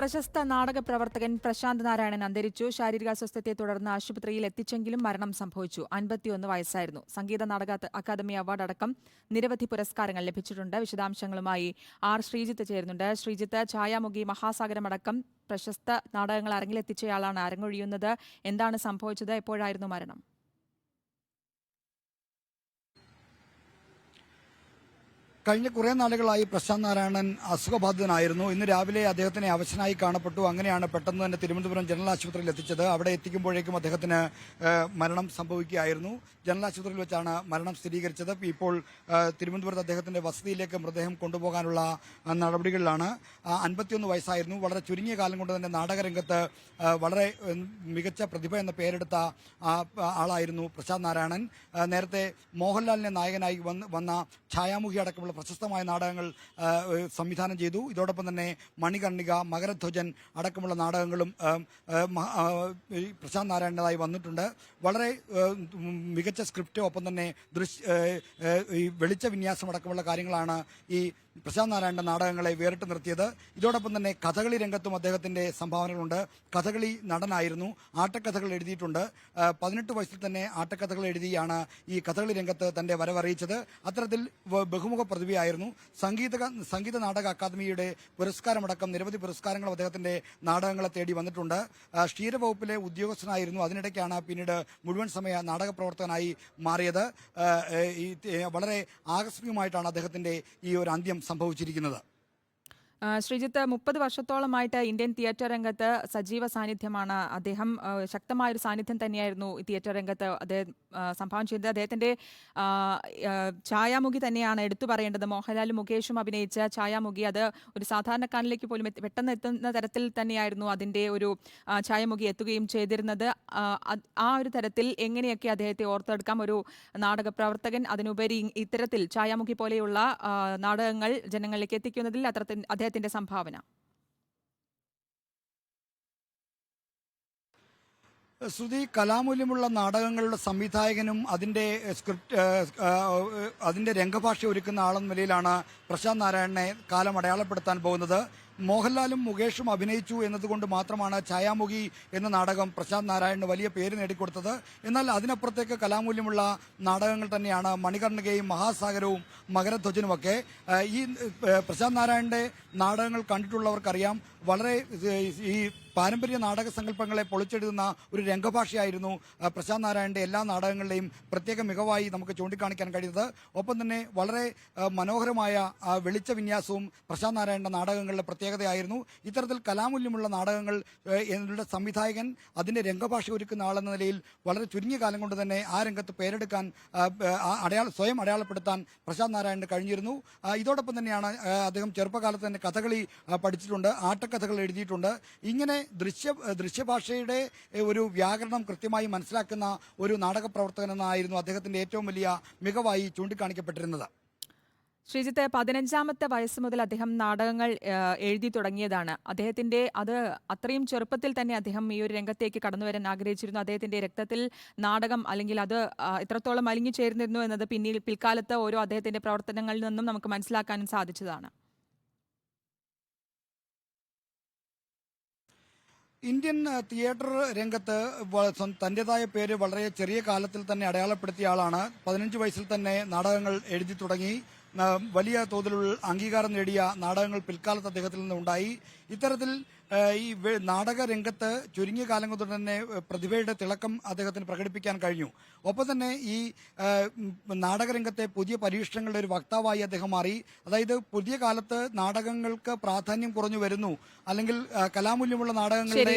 പ്രശസ്ത നാടക പ്രവർത്തകൻ പ്രശാന്ത് നാരായണൻ അന്തരിച്ചു. ശാരീരികാസ്വസ്ഥത്തെ തുടർന്ന് ആശുപത്രിയിൽ എത്തിച്ചെങ്കിലും മരണം സംഭവിച്ചു. അൻപത്തിയൊന്ന് വയസ്സായിരുന്നു. സംഗീത നാടക അക്കാദമി അവാർഡ് അടക്കം നിരവധി പുരസ്കാരങ്ങൾ ലഭിച്ചിട്ടുണ്ട്. വിശദാംശങ്ങളുമായി ആർ ശ്രീജിത്ത് ചേരുന്നുണ്ട്. ശ്രീജിത്ത് ഛായാമുഖി മഹാസാഗരമടക്കം പ്രശസ്ത നാടകങ്ങൾ അരങ്ങിലെത്തിച്ചയാളാണ്. അരങ്ങൊഴിയുന്നത്. എന്താണ് സംഭവിച്ചത്? എപ്പോഴായിരുന്നു മരണം? കഴിഞ്ഞ കുറേ നാളുകളായി പ്രശാന്ത് നാരായണൻ അസുഖബാധിതനായിരുന്നു. ഇന്ന് രാവിലെ അദ്ദേഹത്തിനെ അവശനായി കാണപ്പെട്ടു. അങ്ങനെയാണ് പെട്ടെന്ന് തന്നെ തിരുവനന്തപുരം ജനറൽ ആശുപത്രിയിൽ എത്തിച്ചത്. അവിടെ എത്തിക്കുമ്പോഴേക്കും അദ്ദേഹത്തിന് മരണം സംഭവിക്കുകയായിരുന്നു. ജനറൽ ആശുപത്രിയിൽ വെച്ചാണ് മരണം സ്ഥിരീകരിച്ചത്. ഇപ്പോൾ തിരുവനന്തപുരത്ത് അദ്ദേഹത്തിന്റെ വസതിയിലേക്ക് മൃതദേഹം കൊണ്ടുപോകാനുള്ള നടപടികളിലാണ്. അൻപത്തിയൊന്ന് വയസ്സായിരുന്നു. വളരെ ചുരുങ്ങിയ കാലം കൊണ്ട് തന്നെ നാടകരംഗത്ത് വളരെ മികച്ച പ്രതിഭ എന്ന പേരെടുത്ത ആളായിരുന്നു പ്രശാന്ത് നാരായണൻ. നേരത്തെ മോഹൻലാലിനെ നായകനായി വന്ന ഛായാമുഖി അടക്കമുള്ള പ്രശസ്തമായ നാടകങ്ങൾ സംവിധാനം ചെയ്തു. ഇതോടൊപ്പം തന്നെ മണികർണിക മകരധ്വജൻ അടക്കമുള്ള നാടകങ്ങളും പ്രശാന്ത് നാരായണനായി വന്നിട്ടുണ്ട്. വളരെ മികച്ച സ്ക്രിപ്റ്റ് ഒപ്പം തന്നെ ദൃശ്യ ഈ വെളിച്ച വിന്യാസം അടക്കമുള്ള കാര്യങ്ങളാണ് ഈ പ്രശാന്ത് നാരായണന്റെ നാടകങ്ങളെ വേറിട്ട് നിർത്തിയത്. ഇതോടൊപ്പം തന്നെ കഥകളി രംഗത്തും അദ്ദേഹത്തിന്റെ സംഭാവനകളുണ്ട്. കഥകളി നടനായിരുന്നു. ആട്ടക്കഥകൾ എഴുതിയിട്ടുണ്ട്. പതിനെട്ട് വയസ്സിൽ തന്നെ ആട്ടക്കഥകൾ എഴുതിയാണ് ഈ കഥകളി രംഗത്ത് തന്റെ വരവറിയിച്ചത്. അത്തരത്തിൽ ബഹുമുഖ പ്രതിഭയായിരുന്നു. സംഗീത സംഗീത നാടക അക്കാദമിയുടെ പുരസ്കാരമടക്കം നിരവധി പുരസ്കാരങ്ങൾ അദ്ദേഹത്തിന്റെ നാടകങ്ങളെ തേടി വന്നിട്ടുണ്ട്. ക്ഷീരവകുപ്പിലെ ഉദ്യോഗസ്ഥനായിരുന്നു. അതിനിടയ്ക്കാണ് പിന്നീട് മുഴുവൻ സമയ നാടക പ്രവർത്തകനായി മാറിയത്. വളരെ ആകസ്മികമായിട്ടാണ് അദ്ദേഹത്തിന്റെ ഈ ഒരു അന്ത്യം സംഭവിച്ചിരിക്കുന്നത്. ശ്രീജിത്ത് മുപ്പത് വർഷത്തോളമായിട്ട് ഇന്ത്യൻ തിയേറ്റർ രംഗത്ത് സജീവ സാന്നിധ്യമാണ്. അദ്ദേഹം ശക്തമായ ഒരു സാന്നിധ്യം തന്നെയായിരുന്നു തിയേറ്റർ രംഗത്ത് അദ്ദേഹം സംഭാവന ചെയ്തത്. അദ്ദേഹത്തിന്റെ ഛായാമുഖി തന്നെയാണ് എടുത്തു പറയേണ്ടത്. മോഹൻലാലും മുകേഷും അഭിനയിച്ച ഛായാമുഖി അത് ഒരു സാധാരണക്കാരനിലേക്ക് പോലും പെട്ടെന്ന് എത്തുന്ന തരത്തിൽ തന്നെയായിരുന്നു അതിന്റെ ഒരു ഛായാമുഖി എത്തുകയും ചെയ്തിരുന്നത്. ആ, ഒരു തരത്തിൽ എങ്ങനെയൊക്കെ അദ്ദേഹത്തെ ഓർത്തെടുക്കാം? ഒരു നാടക പ്രവർത്തകൻ അതിനുപരി ഇത്തരത്തിൽ ഛായാമുഖി പോലെയുള്ള നാടകങ്ങൾ ജനങ്ങളിലേക്ക് എത്തിക്കുന്നതിൽ അത്തരത്തിൽ അദ്ദേഹത്തിന്റെ സംഭാവന. ശ്രുതി കലാമൂല്യമുള്ള നാടകങ്ങളുടെ സംവിധായകനും അതിന്റെ സ്ക്രിപ്റ്റ് അതിന്റെ രംഗഭാഷ ഒരുക്കുന്ന ആളെന്ന നിലയിലാണ് പ്രശാന്ത് നാരായണനെ കാലം അടയാളപ്പെടുത്താൻ പോകുന്നത്. മോഹൻലാലും മുകേഷും അഭിനയിച്ചു എന്നതുകൊണ്ട് മാത്രമാണ് ഛായാമുഖി എന്ന നാടകം പ്രശാന്ത് നാരായണന് വലിയ പേര് നേടിക്കൊടുത്തത്. എന്നാൽ അതിനപ്പുറത്തേക്ക് കലാമൂല്യമുള്ള നാടകങ്ങൾ തന്നെയാണ് മണികർണികയും മഹാസാഗരവും മകരധ്വജനുമൊക്കെ. ഈ പ്രശാന്ത് നാരായണന്റെ നാടകങ്ങൾ കണ്ടിട്ടുള്ളവർക്കറിയാം. വളരെ ഈ പാരമ്പര്യ നാടക സങ്കല്പങ്ങളെ പൊളിച്ചെടുക്കുന്ന ഒരു രംഗഭാഷയായിരുന്നു പ്രശാന്ത് നാരായണന്റെ എല്ലാ നാടകങ്ങളുടെയും പ്രത്യേക മികവായി നമുക്ക് ചൂണ്ടിക്കാണിക്കാൻ കഴിയുന്നത്. ഒപ്പം തന്നെ വളരെ മനോഹരമായ വെളിച്ച വിന്യാസവും പ്രശാന്ത് നാരായണന്റെ നാടകങ്ങളുടെ പ്രത്യേകതയായിരുന്നു. ഇത്തരത്തിൽ കലാമൂല്യമുള്ള നാടകങ്ങൾ എന്നുള്ള സംവിധായകൻ അതിന്റെ രംഗഭാഷ ഒരുക്കുന്ന ആളെന്ന നിലയിൽ വളരെ ചുരുങ്ങിയ കാലം കൊണ്ട് തന്നെ ആ രംഗത്ത് പേരെടുക്കാൻ അടയാള സ്വയം അടയാളപ്പെടുത്താൻ പ്രശാന്ത് നാരായണന് കഴിഞ്ഞിരുന്നു. ഇതോടൊപ്പം തന്നെയാണ് അദ്ദേഹം ചെറുപ്പകാലത്ത് തന്നെ കഥകളി പഠിച്ചിട്ടുണ്ട് ആട്ടക്കഥകൾ എഴുതിയിട്ടുണ്ട്. ഇങ്ങനെ ദൃശ്യ ദൃശ്യഭാഷയുടെ ഒരു വ്യാകരണം കൃത്യമായി മനസ്സിലാക്കുന്ന ഒരു നാടക പ്രവർത്തകൻ എന്നായിരുന്നു അദ്ദേഹത്തിന്റെ ഏറ്റവും വലിയ മികവായി ചൂണ്ടിക്കാണിക്കപ്പെട്ടിരുന്നത്. ശ്രീജിത്ത് പതിനഞ്ചാമത്തെ വയസ്സ് മുതൽ അദ്ദേഹം നാടകങ്ങൾ എഴുതി തുടങ്ങിയതാണ്. അദ്ദേഹത്തിന്റെ അത് അത്രയും ചെറുപ്പത്തിൽ തന്നെ അദ്ദേഹം ഈ ഒരു രംഗത്തേക്ക് കടന്നു വരാൻ ആഗ്രഹിച്ചിരുന്നു. അദ്ദേഹത്തിന്റെ രക്തത്തിൽ നാടകം അല്ലെങ്കിൽ അത് എത്രത്തോളം അലിഞ്ഞു ചേർന്നിരുന്നു എന്നത് പിന്നീട് പിൽക്കാലത്ത് ഓരോ അദ്ദേഹത്തിന്റെ പ്രവർത്തനങ്ങളിൽ നിന്നും നമുക്ക് മനസ്സിലാക്കാനും സാധിച്ചതാണ്. ഇന്ത്യൻ തിയേറ്റർ രംഗത്ത് തന്റേതായ പേര് വളരെ ചെറിയ കാലത്തിൽ തന്നെ അടയാളപ്പെടുത്തിയ ആളാണ്. പതിനഞ്ച് വയസ്സിൽ തന്നെ നാടകങ്ങൾ എഴുതി തുടങ്ങി. വലിയ തോതിലുള്ള അംഗീകാരം നേടിയ നാടകങ്ങൾ പിൽക്കാലത്ത് അദ്ദേഹത്തിൽ നിന്നുണ്ടായി. ഇത്തരത്തിൽ ഈ നാടക രംഗത്ത് ചുരുങ്ങിയ കാലം കൊണ്ട് തന്നെ പ്രതിഭയുടെ തിളക്കം അദ്ദേഹത്തിന് പ്രകടിപ്പിക്കാൻ കഴിഞ്ഞു. ഒപ്പം തന്നെ ഈ നാടകരംഗത്തെ പുതിയ പരീക്ഷണങ്ങളുടെ ഒരു വക്താവായി അദ്ദേഹം മാറി. അതായത് പുതിയ കാലത്ത് നാടകങ്ങൾക്ക് പ്രാധാന്യം കുറഞ്ഞു വരുന്നു. അല്ലെങ്കിൽ കലാമൂല്യമുള്ള നാടകങ്ങളുടെ